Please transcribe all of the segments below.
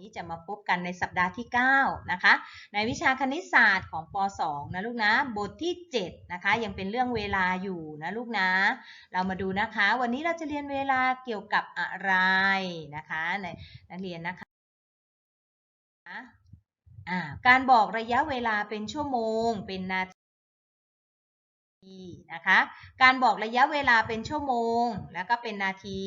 นี้จะมาพบกันในสัปดาห์ที่ 9 นะคะ ในวิชาคณิตศาสตร์ของป .2 นะลูกนะ บทที่ 7 นะคะ ยังเป็นเรื่องเวลาอยู่นะลูกนะ เรามาดูนะคะ วันนี้เราจะเรียนเวลาเกี่ยวกับอะไรนะคะในนักเรียนนะคะการบอกระยะเวลาเป็นชั่วโมง เป็นนาทีนะคะ การบอกระยะเวลาเป็นชั่วโมง แล้วก็เป็นนาที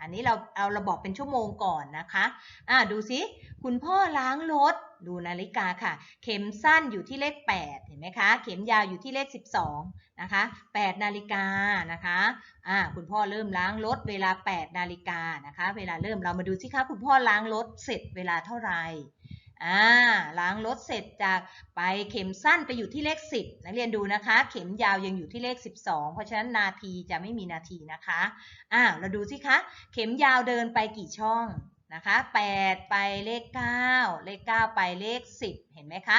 อันนี้เราเอาระบอกเป็นชั่วโมงก่อนนะคะอ่าดูสิคุณพ่อล้างรถดูนาฬิกาค่ะ เข็มสั้นอยู่ที่เลข 8 เห็นไหมคะ เข็มยาวอยู่ที่เลข 12 นะคะ 8 นาฬิกานะคะอ่าคุณพ่อเริ่มล้างรถเวลา 8 นาฬิกานะคะ เวลาเริ่มเรามาดูสิคะคุณพ่อล้างรถเสร็จเวลาเท่าไหร่ อ่าล้างรถเสร็จจากไปเข็มสั้นไปอยู่ที่เลข 10 นักเรียนดูนะคะ เข็มยาวยังอยู่ที่เลข 12 เพราะฉะนั้นนาทีจะไม่มีนาทีนะคะอ่าเราดูสิคะ เข็มยาวเดินไปกี่ช่อง นะคะ 8 ไปเลข 9 เลข 9 ไปเลข 10 เห็นไหมคะ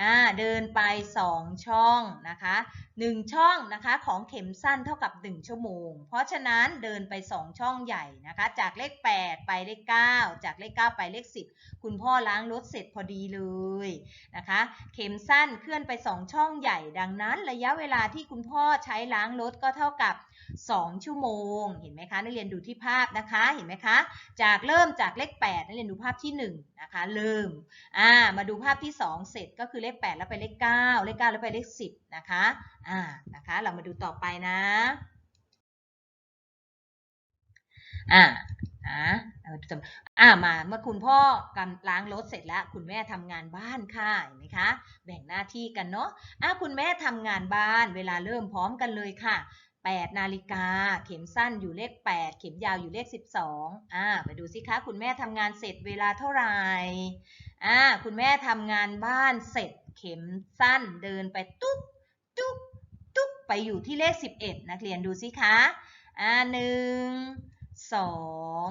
อ่าเดินไป 2 ช่องนะคะ 1 ช่องนะคะของเข็มสั้นเท่ากับ 1 ชั่วโมง เพราะฉะนั้นเดินไป 2 ช่องใหญ่นะคะ จากเลข 8 ไปเลข 9 จากเลข 9 ไปเลข 10 คุณพ่อล้างรถเสร็จพอดีเลยนะคะ เข็มสั้นเคลื่อนไป 2 ช่องใหญ่ ดังนั้นระยะเวลาที่คุณพ่อใช้ล้างรถก็เท่ากับ 2 ชั่วโมง เห็นไหมคะ นักเรียนดูที่ภาพนะคะ เห็นไหมคะ จากเริ่มจากเลข 8 นักเรียนดูภาพที่ 1 นะคะ เริ่ม อ่า มาดูภาพที่ 2 เสร็จก็คือเลข 8 แล้วไปเลข 9 เลข 9 แล้วไปเลข 10 นะคะ อ่า นะคะ เรามาดูต่อไปนะ อ่านะอ่ามาเมื่อคุณพ่อกำล้างรถเสร็จแล้ว คุณแม่ทำงานบ้านค่ะเห็นไหมคะ แบ่งหน้าที่กันเนาะอ่าคุณแม่ทำงานบ้าน เวลาเริ่มพร้อมกันเลยค่ะ 8 นาฬิกา เข็มสั้นอยู่เลข 8 เข็มยาวอยู่เลข 12อ่าไปดูสิคะ คุณแม่ทำงานเสร็จเวลาเท่าไหร่อ่าคุณแม่ทำงานบ้านเสร็จเข็มสั้นเดินไปตุ๊กตุ๊กตุ๊กไปอยู่ที่เลข 11 นักเรียนดูสิคะอ่าหนึ่งสอง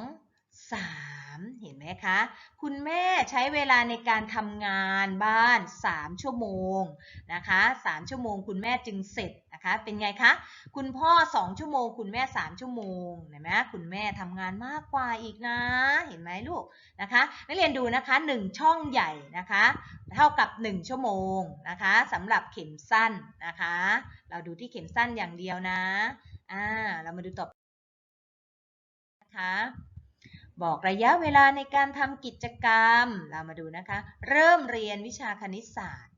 สาม เห็นไหมคะ คุณแม่ใช้เวลาในการทำงานบ้าน 3 ชั่วโมงนะคะ 3 ชั่วโมงคุณแม่จึงเสร็จนะคะ เป็นไงคะ คุณพ่อ 2 ชั่วโมง คุณแม่ 3 ชั่วโมง เห็นไหมคุณแม่ทำงานมากกว่าอีกนะ เห็นไหมลูกนะคะนักเรียนดูนะคะ 1 ช่องใหญ่นะคะ เท่ากับ 1 ชั่วโมงนะคะสำหรับเข็มสั้นนะคะ เราดูที่เข็มสั้นอย่างเดียวนะ อ่า เรามาดูต่อนะคะ บอกระยะเวลาในการทำกิจกรรม เรามาดูนะคะ เริ่มเรียนวิชาคณิตศาสตร์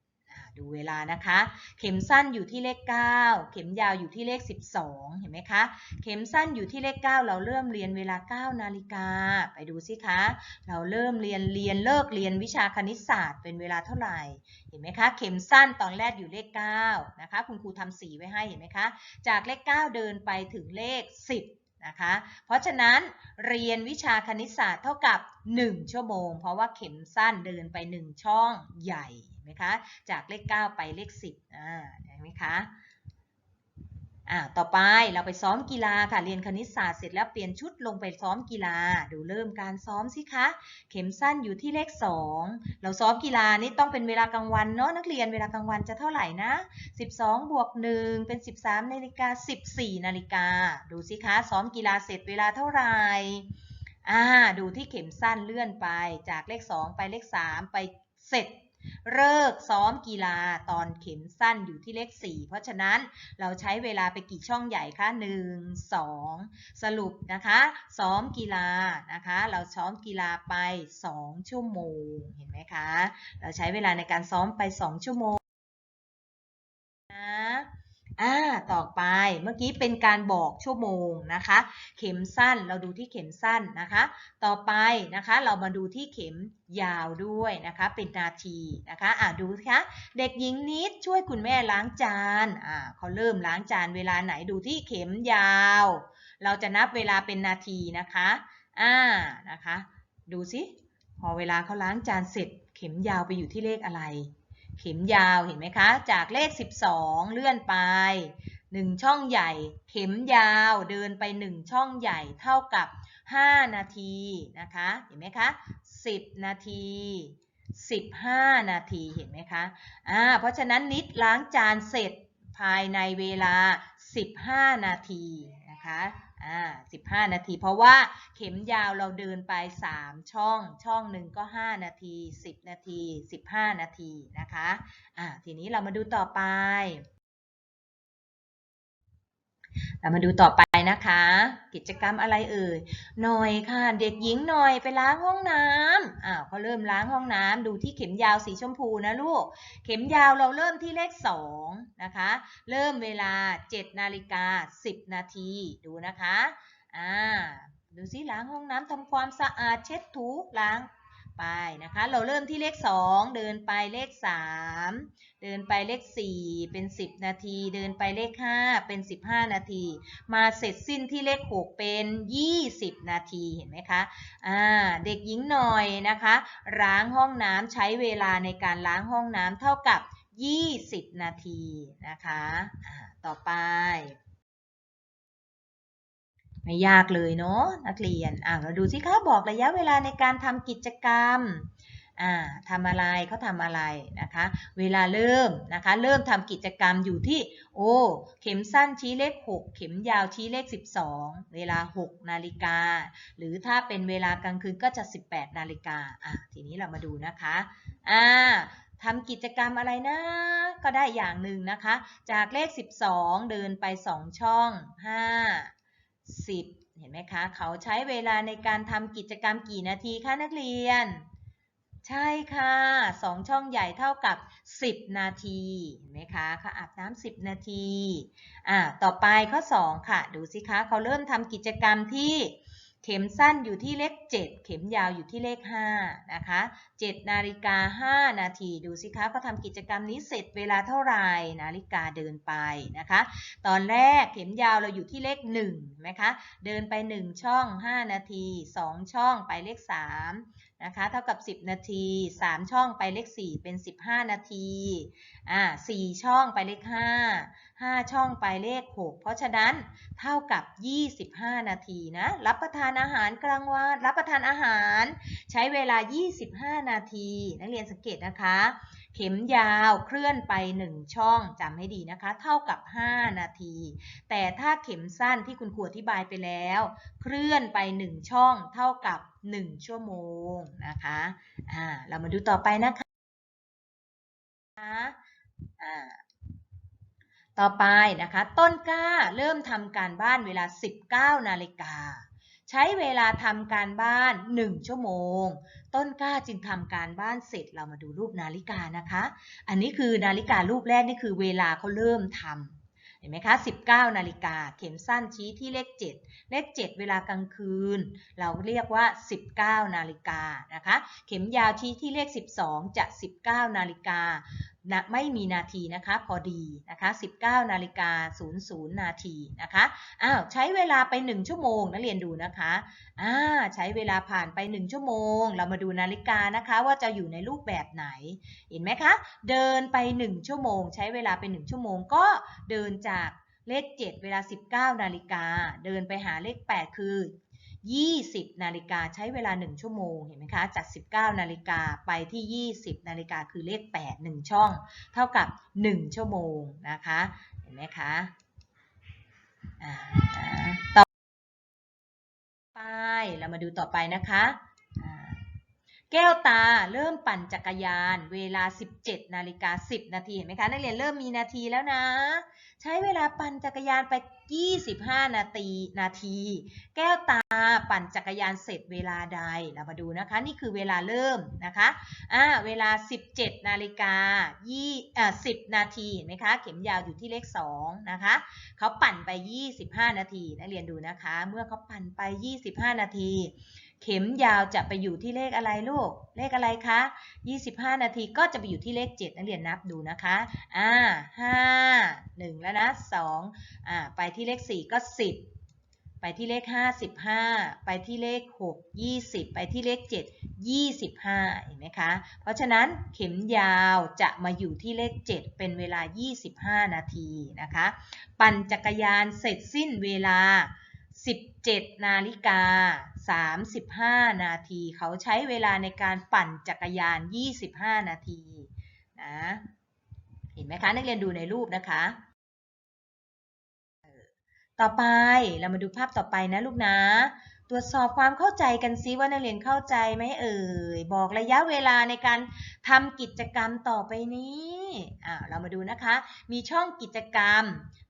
ดูเวลานะคะ เข็มสั้นอยู่ที่เลข 9 เข็มยาวอยู่ที่เลข 12 เห็นไหมคะ เข็มสั้นอยู่ที่เลข 9 เราเริ่มเรียนเวลา 9 นาฬิกา ไปดูสิคะ เราเริ่มเรียนเรียนเลิกเรียนวิชาคณิตศาสตร์เป็นเวลาเท่าไหร่ เห็นไหมคะ เข็มสั้นตอนแรกอยู่เลข 9 นะคะ คุณครูทำสีไว้ให้เห็นไหมคะ จากเลข 9 เดินไปถึงเลข 10 นะคะ เพราะฉะนั้นเรียนวิชาคณิตศาสตร์เท่ากับ 1 ชั่วโมง เพราะว่าเข็มสั้นเดินไป 1 ช่องใหญ่ไหมคะ จากเลข 9 ไปเลข 10อ่าเห็นไหมคะ อ่าต่อไปเราไปซ้อมกีฬาค่ะ เรียนคณิตศาสตร์เสร็จแล้วเปลี่ยนชุดลงไปซ้อมกีฬา ดูเริ่มการซ้อมสิคะ เข็มสั้นอยู่ที่เลข 2 เราซ้อมกีฬานี่ต้องเป็นเวลากลางวันเนาะนักเรียนเวลากลางวันจะเท่าไหร่นะ 12 บวก 1 เป็น 13นาฬิกา14นาฬิกา ดูสิคะ ซ้อมกีฬาเสร็จเวลาเท่าไหร่อ่าดูที่เข็มสั้นเลื่อนไปจากเลข 2 ไปเลข 3 ไปเสร็จ เลิกซ้อมกีฬาตอนเข็มสั้นอยู่ที่เลข 4 เพราะฉะนั้นเราใช้เวลาไปกี่ช่องใหญ่คะ 1 2 สรุปนะคะ ซ้อมกีฬานะคะ เราซ้อมกีฬาไป 2 ชั่วโมง เห็นไหมคะ เราใช้เวลาในการซ้อมไป 2 ชั่วโมง อ่าต่อไปเมื่อกี้เป็นการบอกชั่วโมงนะคะ เข็มสั้นเราดูที่เข็มสั้นนะคะ ต่อไปนะคะเรามาดูที่เข็มยาวด้วยนะคะ เป็นนาทีนะคะอ่าดูคะเด็กหญิงนิดช่วยคุณแม่ล้างจานอ่าเขาเริ่มล้างจานเวลาไหนดูที่เข็มยาว เราจะนับเวลาเป็นนาทีนะคะอ่านะคะ ดูสิพอเวลาเขาล้างจานเสร็จ เข็มยาวไปอยู่ที่เลขอะไร เข็มยาวเห็นไหมคะ จากเลข 12 เลื่อนไป 1 ช่องใหญ่ เข็มยาวเดินไป 1 ช่องใหญ่เท่ากับ 5 นาทีนะคะ เห็นไหมคะ 10 นาที 15 นาทีเห็นไหมคะอ่าเพราะฉะนั้นนิดล้างจานเสร็จภายในเวลา 15 นาทีนะคะ อ่า15นาที เพราะว่าเข็มยาวเราเดินไป3ช่อง ช่องหนึ่งก็5นาที10นาที15นาทีนะคะ อ่า ทีนี้เรามาดูต่อไป เรามาดูต่อไปนะคะ กิจกรรมอะไรเอ่ยหน่อยค่ะ เด็กหญิงหน่อยไปล้างห้องน้ำอ้าวเขาเริ่มล้างห้องน้ำดูที่เข็มยาวสีชมพูนะลูก เข็มยาวเราเริ่มที่เลข2นะคะ เริ่มเวลา7นาฬิกา10 นาทีดูนะคะอ่าดูซิล้างห้องน้ำทำความสะอาดเช็ดถูล้าง ไปนะคะ เราเริ่มที่เลข 2 เดินไปเลข 3 เดินไปเลข 4 เป็น 10 นาที เดินไปเลข 5 เป็น 15 นาที มาเสร็จสิ้นที่เลข 6 เป็น 20 นาทีเห็นไหมคะอ่าเด็กหญิงหน่อยนะคะ ล้างห้องน้ำใช้เวลาในการล้างห้องน้ำเท่ากับ 20 นาทีนะคะต่อไป ไม่ยากเลยเนาะนักเรียนอ่าเราดูสิคะบอกระยะเวลาในการทำกิจกรรมอ่าทำอะไรเขาทำอะไรนะคะ เวลาเริ่มนะคะ เริ่มทำกิจกรรมอยู่ที่ โอ้เข็มสั้นชี้เลข 6 เข็มยาวชี้เลข 12 เวลา 6 นาฬิกา หรือถ้าเป็นเวลากลางคืนก็จะ 18 นาฬิกาอะทีนี้เรามาดูนะคะอ่าทำกิจกรรมอะไรนะ ก็ได้อย่างหนึ่งนะคะ จากเลข 12 เดินไป 2 ช่อง 5 10 เห็นไหมคะ เขาใช้เวลาในการทำกิจกรรมกี่นาทีคะนักเรียน ใช่ค่ะสองช่องใหญ่เท่ากับ 10 นาที เห็นไหมคะเขาอาบน้ำ10 นาที อ่า ต่อไปข้อ 2 ค่ะ ดูสิคะ เขาเริ่มทำกิจกรรมที่ เข็มสั้นอยู่ที่เลข 7 เข็มยาวอยู่ที่เลข 5 นะคะ 7 นาฬิกา 5 นาที ดูสิคะเขาทำกิจกรรมนี้เสร็จเวลาเท่าไหร่นาฬิกาเดินไปนะคะ ตอนแรกเข็มยาวเราอยู่ที่เลข1นไหมคะ เดินไป 1 ช่อง 5 นาที 2 ช่องไปเลข 3 นะคะเท่ากับ 10 นาที 3 ช่องไปเลข 4 เป็น 15 นาทีอ่า4ช่องไปเลข 5 5 ช่องไปเลข 6 เพราะฉะนั้นเท่ากับ 25 นาทีนะรับประทานอาหารกลางวันรับประทานอาหาร ใช้เวลา 25 นาที นักเรียนสังเกตนะคะ เข็มยาวเคลื่อนไป 1 ช่องจำให้ดีนะคะ เท่ากับ 5 นาที แต่ถ้าเข็มสั้นที่คุณครูอธิบายไปแล้ว เคลื่อนไป 1 ช่องเท่ากับ 1 ชั่วโมงนะคะอ่าเรามาดูต่อไปนะคะอ่าต่อไปนะคะ ต้นกล้าเริ่มทำการบ้านเวลา 19 นาฬิกา ใช้เวลาทำการบ้าน 1 ชั่วโมง ต้นกล้าจึงทำการบ้านเสร็จเรามาดูรูปนาฬิกานะคะ อันนี้คือนาฬิการูปแรกนี่คือเวลาเขาเริ่มทำเห็นไหมคะ 19 นาฬิกาเข็มสั้นชี้ที่เลข 7 เลข 7 เวลากลางคืน เราเรียกว่า 19 นาฬิกานะคะ เข็มยาวชี้ที่เลข 12 จะ 19 นาฬิกา นะไม่มีนาทีนะคะพอดีนะคะ 19นาฬิกา00 นาทีนะคะอ้าวใช้เวลาไป 1 ชั่วโมงนักเรียนดูนะคะอ่าใช้เวลาผ่านไป 1 ชั่วโมง เรามาดูนาฬิกานะคะว่าจะอยู่ในรูปแบบไหน เห็นไหมคะ เดินไป 1 ชั่วโมง ใช้เวลาไป 1 ชั่วโมงก็เดินจากเลข 7 เวลา 19 นาฬิกา เดินไปหาเลข 8 คือ 20 นาฬิกาใช้เวลา 1 ชั่วโมงเห็นไหมคะจาก 19 นาฬิกาไปที่ 20 นาฬิกาคือเลข 8 1 ช่อง เท่ากับ 1 ชั่วโมงนะคะเห็นไหมคะต่อไปเรามาดูต่อไปนะคะ แก้วตาเริ่มปั่นจักรยาน เวลา 17นาฬิกา10 นาทีเห็นไหมคะนักเรียนเริ่มมีนาทีแล้วนะ ใช้เวลาปั่นจักรยานไป 25 นาทีนาที แก้วตาปั่นจักรยานเสร็จเวลาใดเรามาดูนะคะ นี่คือเวลาเริ่มนะคะอ่าเวลา 17นาฬิกา20อ่า10 นาทีเห็นไหมคะ เข็มยาวอยู่ที่เลข 2 นะคะเขาปั่นไป 25 นาทีนักเรียนดูนะคะ เมื่อเขาปั่นไป 25 นาที เข็มยาวจะไปอยู่ที่เลขอะไรลูก เลขอะไรคะ 25 นาทีก็จะไปอยู่ที่เลข 7 นักเรียนนับดูนะคะ อ่า5 1แล้วนะ2อ่า ไปที่เลข 4 ก็ 10 ไปที่เลข 55 ไปที่เลข 6 20 ไปที่เลข 7 25 เห็นไหมคะ เพราะฉะนั้นเข็มยาวจะมาอยู่ที่เลข 7 เป็นเวลา 25 นาทีนะคะ ปั่นจักรยานเสร็จสิ้นเวลา 17 นาฬิกา 35 นาที เขาใช้เวลาในการปั่นจักรยาน 25 นาทีนะเห็นไหมคะ นักเรียนดูในรูปนะคะ ต่อไปเรามาดูภาพต่อไปนะลูกนะ ตรวจสอบความเข้าใจกันซิว่านักเรียนเข้าใจไหมเอ่ย บอกระยะเวลาในการทำกิจกรรมต่อไปนี้ อ่าเรามาดูนะคะ มีช่องกิจกรรม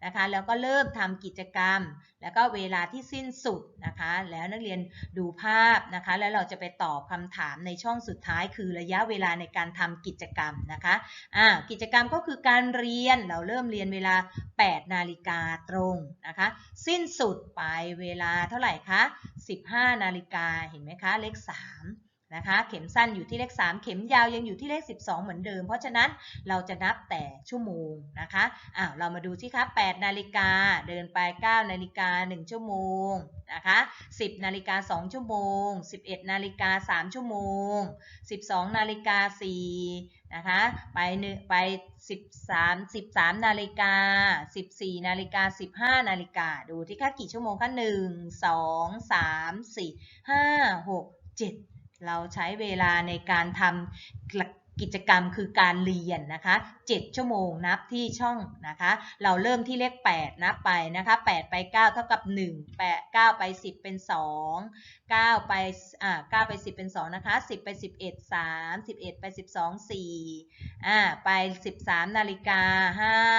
นะคะ แล้วก็เริ่มทำกิจกรรม แล้วก็เวลาที่สิ้นสุดนะคะ แล้วนักเรียนดูภาพนะคะ แล้วเราจะไปตอบคำถามในช่องสุดท้าย คือระยะเวลาในการทำกิจกรรมนะคะอ่ากิจกรรมก็คือการเรียนเราเริ่มเรียนเวลา 8 นาฬิกาตรงนะคะ สิ้นสุดไปเวลาเท่าไหร่คะ15 นาฬิกาเห็นไหมคะเลข 3 นะคะ เข็มสั้นอยู่ที่เลข 3 เข็มยาวยังอยู่ที่เลข 12 เหมือนเดิม เพราะฉะนั้นเราจะนับแต่ชั่วโมงนะคะอ้าวเรามาดูที่คะ8นาฬิกาเดินไป 9นาฬิกา1ชั่วโมงนะคะ10นาฬิกา2ชั่วโมง 11นาฬิกา3ชั่วโมง 12นาฬิกา4นะคะไปหนึ่งไป13 13นาฬิกา14นาฬิกา15นาฬิกาดูที่ค่ากี่ชั่วโมงคะ1 2 3 4 5 6 7 เราใช้เวลาในการทำกิจกรรมคือการเรียนนะคะ7ชั่วโมงนับที่ช่องนะคะ เราเริ่มที่เลข 8 นับไปนะคะ8ไป 9 เท่ากับ 1 8 9 ไป 10 เป็น 2 9 ไปอ่า9ไป 10 เป็น 2 นะคะ 10 ไป 11 3 11 ไป 12 4อ่าไป 13 นาฬิกา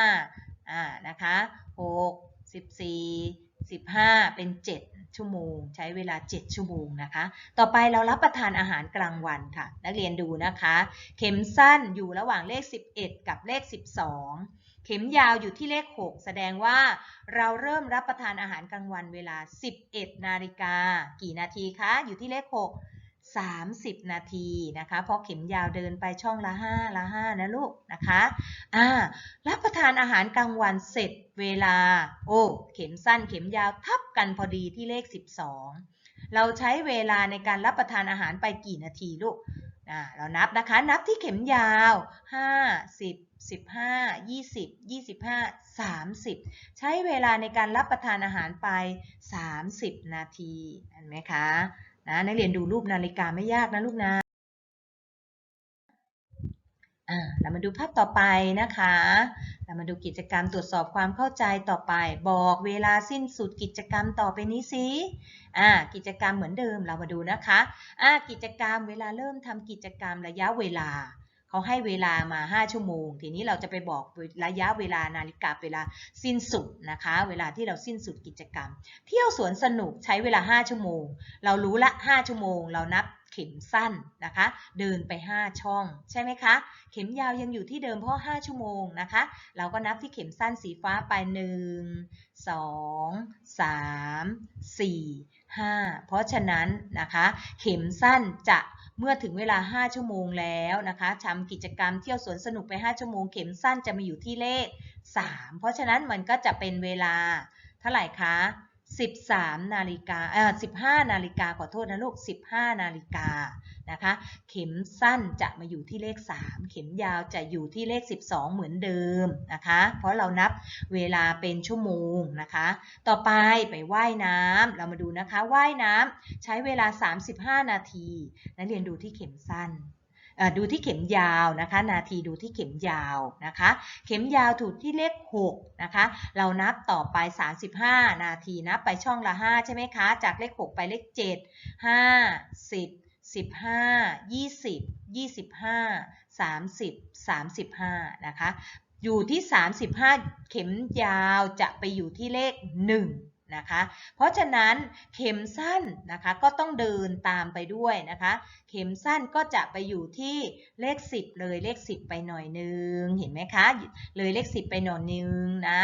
5อ่านะคะ 6 14 15 เป็น 7 ชั่วโมง ใช้เวลา 7 ชั่วโมงนะคะ ต่อไปเรารับประทานอาหารกลางวันค่ะ นักเรียนดูนะคะ เข็มสั้นอยู่ระหว่างเลข 11 กับเลข 12 เข็มยาวอยู่ที่เลข 6 แสดงว่าเราเริ่มรับประทานอาหารกลางวันเวลา 11 นาฬิกา กี่นาทีคะ อยู่ที่เลข 6 30 นาทีนะคะเพราะเข็มยาวเดินไปช่องละ 5 ละ 5 นะลูกนะคะอ่ารับประทานอาหารกลางวันเสร็จเวลา โอ้เข็มสั้นเข็มยาวทับกันพอดีที่เลข 12 เราใช้เวลาในการรับประทานอาหารไปกี่นาทีลูกอ่าเรานับนะคะนับที่เข็มยาว5 10 15 20 25 30 ใช้เวลาในการรับประทานอาหารไป 30 นาทีเห็นไหมคะ นะนักเรียนดูรูปนาฬิกาไม่ยากนะลูกนะอ่าเรามาดูภาพต่อไปนะคะ เรามาดูกิจกรรมตรวจสอบความเข้าใจต่อไป บอกเวลาสิ้นสุดกิจกรรมต่อไปนี้สิอ่ากิจกรรมเหมือนเดิมเรามาดูนะคะอ่ากิจกรรมเวลาเริ่มทำกิจกรรมระยะเวลา เขาให้เวลามา 5 ชั่วโมง ทีนี้เราจะไปบอกระยะเวลานาฬิกาเวลาสิ้นสุดนะคะ เวลาที่เราสิ้นสุดกิจกรรม เที่ยวสวนสนุกใช้เวลา 5 ชั่วโมง เรารู้ละ 5 ชั่วโมง เรานับเข็มสั้นนะคะ เดินไป 5 ช่องใช่ไหมคะ เข็มยาวยังอยู่ที่เดิมเพราะ 5 ชั่วโมงนะคะ เราก็นับที่เข็มสั้นสีฟ้าไป 1 2 3 4 5 เพราะฉะนั้นนะคะ เข็มสั้นจะ เมื่อถึงเวลา 5 ชั่วโมงแล้วนะคะทำกิจกรรมเที่ยวสวนสนุกไป 5 ชั่วโมง เข็มสั้นจะมาอยู่ที่เลข 3 เพราะฉะนั้นมันก็จะเป็นเวลาเท่าไหร่คะ 13 นาฬิกาเออ15 นาฬิกาขอโทษนะลูก 15 นาฬิกา นะคะ เข็มสั้นจะมาอยู่ที่เลข 3 เข็มยาวจะอยู่ที่เลข 12 เหมือนเดิมนะคะ เพราะเรานับเวลาเป็นชั่วโมงนะคะ ต่อไปไปว่ายน้ำเรามาดูนะคะว่ายน้ำใช้เวลา 35 นาทีนักเรียนดูที่เข็มสั้นดูที่เข็มยาวนะคะ นาทีดูที่เข็มยาวนะคะ เข็มยาวถูกที่เลข6นะคะ เรานับต่อไป 35 นาทีนับไปช่องละ 5 ใช่ไหมคะ จากเลข 6 ไปเลข 7 5 10 15 20 25 30 35 นะคะ อยู่ที่ 35 เข็มยาวจะไปอยู่ที่เลข 1 นะคะ เพราะฉะนั้นเข็มสั้นนะคะก็ต้องเดินตามไปด้วยนะคะ เข็มสั้นก็จะไปอยู่ที่เลข 10 เลยเลข 10 ไปหน่อยนึง เห็นไหมคะ เลยเลข 10 ไปหน่อยนึงนะ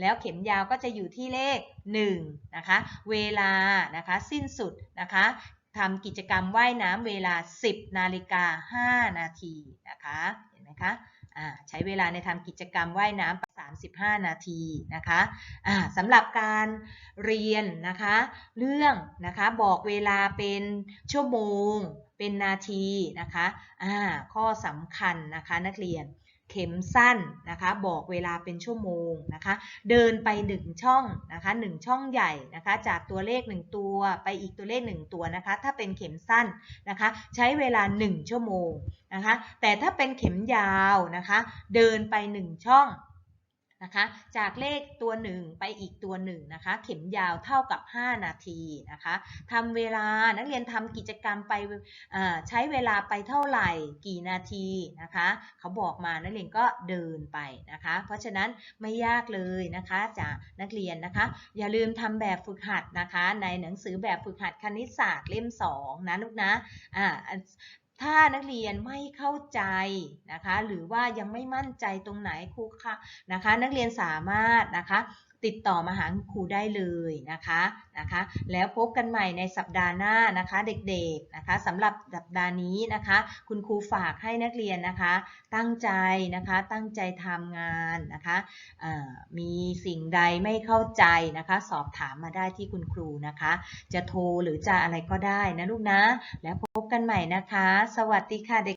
แล้วเข็มยาวก็จะอยู่ที่เลข 1 นะคะ เวลานะคะสิ้นสุดนะคะ ทำกิจกรรมว่ายน้ำเวลา 10 นาฬิกา 5 นาทีนะคะ เห็นไหมคะใช้เวลาในทำกิจกรรมว่ายน้ำ35 นาทีนะคะสำหรับการเรียนนะคะ เรื่องนะคะบอกเวลาเป็นชั่วโมง เป็นนาทีนะคะข้อสำคัญนะคะนักเรียน เข็มสั้นนะคะ บอกเวลาเป็นชั่วโมงนะคะ เดินไป 1 ช่องนะคะ 1 ช่องใหญ่นะคะ จากตัวเลข 1 ตัวไปอีกตัวเลข 1 ตัวนะคะ ถ้าเป็นเข็มสั้นนะคะ ใช้เวลา 1 ชั่วโมงนะคะ แต่ถ้าเป็นเข็มยาวนะคะ เดินไป 1 ช่อง นะคะ จากเลขตัวหนึ่งไปอีกตัวหนึ่งนะคะ เข็มยาวเท่ากับ 5 นาทีนะคะทำเวลานักเรียนทำกิจกรรมไปใช้เวลาไปเท่าไหร่กี่นาทีนะคะ เขาบอกมานักเรียนก็เดินไปนะคะ เพราะฉะนั้นไม่ยากเลยนะคะจากนักเรียนนะคะ อย่าลืมทำแบบฝึกหัดนะคะ ในหนังสือแบบฝึกหัดคณิตศาสตร์เล่ม 2 นะลูกนะอ่า ถ้านักเรียนไม่เข้าใจนะคะ หรือว่ายังไม่มั่นใจตรงไหนครูคะนะคะ นักเรียนสามารถนะคะ ติดต่อมาหาครูได้เลยนะคะนะคะ แล้วพบกันใหม่ในสัปดาห์หน้านะคะเด็กๆนะคะสำหรับสัปดาห์นี้นะคะ คุณครูฝากให้นักเรียนนะคะ ตั้งใจนะคะตั้งใจทำงานนะคะมีสิ่งใดไม่เข้าใจนะคะ สอบถามมาได้ที่คุณครูนะคะ จะโทรหรือจะอะไรก็ได้นะลูกนะ แล้วพบกันใหม่นะคะ สวัสดีค่ะเด็ก